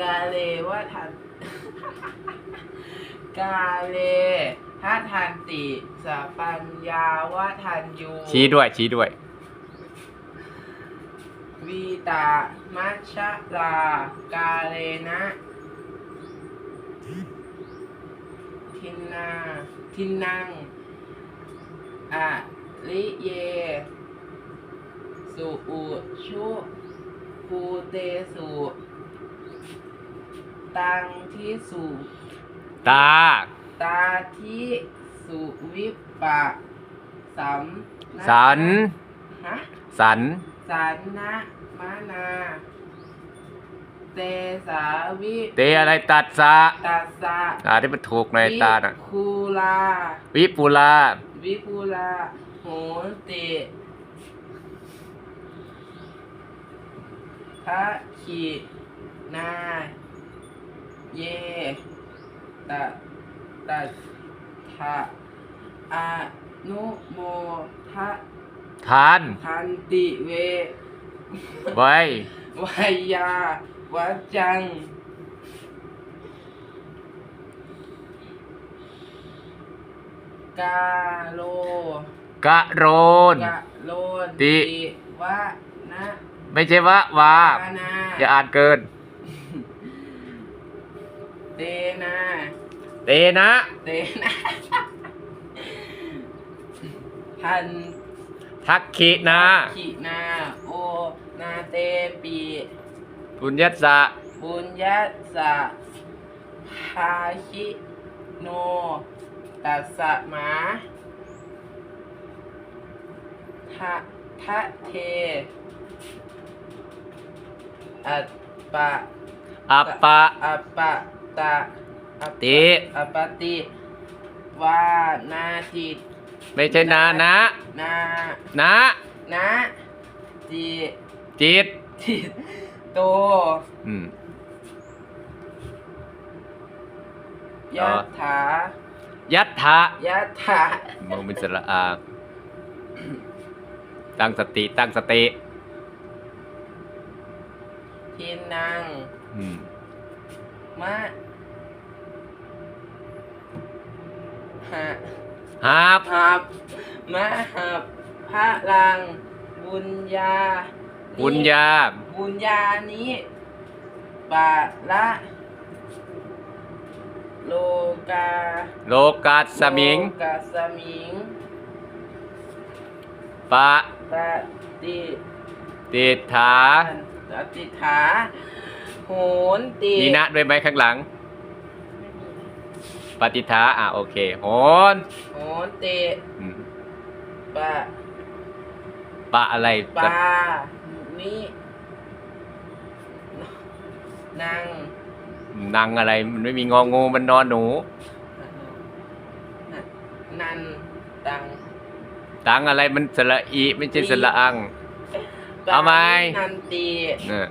กาเลว่าทันกาเลถ้าทันติสปัญญาว่าทันยูชี้ด้วยชี้ด้วย วีตามัชชะลา กาเลนะทินนาทินนังอะลิเย สุอุชุภูเตสุ ตังที่สุตา ตาที่สุวิปปะสัมนะสัน ฮะสัน สันนะมานาเตสาวิเตอะไรตัดสะตัสสะอ่าที่มันถูกในตาน่ะ วิคูลา วิปุลา วิคูลาโหติพระขีนา เยตะตะทะอานุโมทะทานทันติเวไว้วายาวัจจัง กาโลกะโรน กะโลนติ วะนะ ไม่ใช่วะวาปานา อย่าอ่านเกิน เตนาเตนะเตนะทันทักขินาขีนาโอนาเตปีปุญญสสะบุญญาสะพาชิโนตัสสะหมาทะทะเท อัปปะอัปปะ อัปปะ ตะอัปปะติ อัปปะติวานาจิตไม่ใช่นานะ นานะนะจิจิต จิตโตอืมยะถายัตถะยะถามึงเป็นสระอา ตั้งสติตั้งสติ ทินังอืม มะหะหาบหับมะหับพระลัง บุญญาบุญญาบุญญานี้ปะละโลกาโลกัสสมิงโลกาสมิงปะปฏิติถาปฏิฐา โหนติมีนะด้วยไหมข้างหลัง ปฏิฐาอะโอเคโหนโหนติอืมปะปะอะไรปามินังนางอะไร มันไม่มีงองูมันนอนหนู นันตังตังอะไรมันสระอีไม่ใช่สระอัง เอาไหมนันตีเนี่ย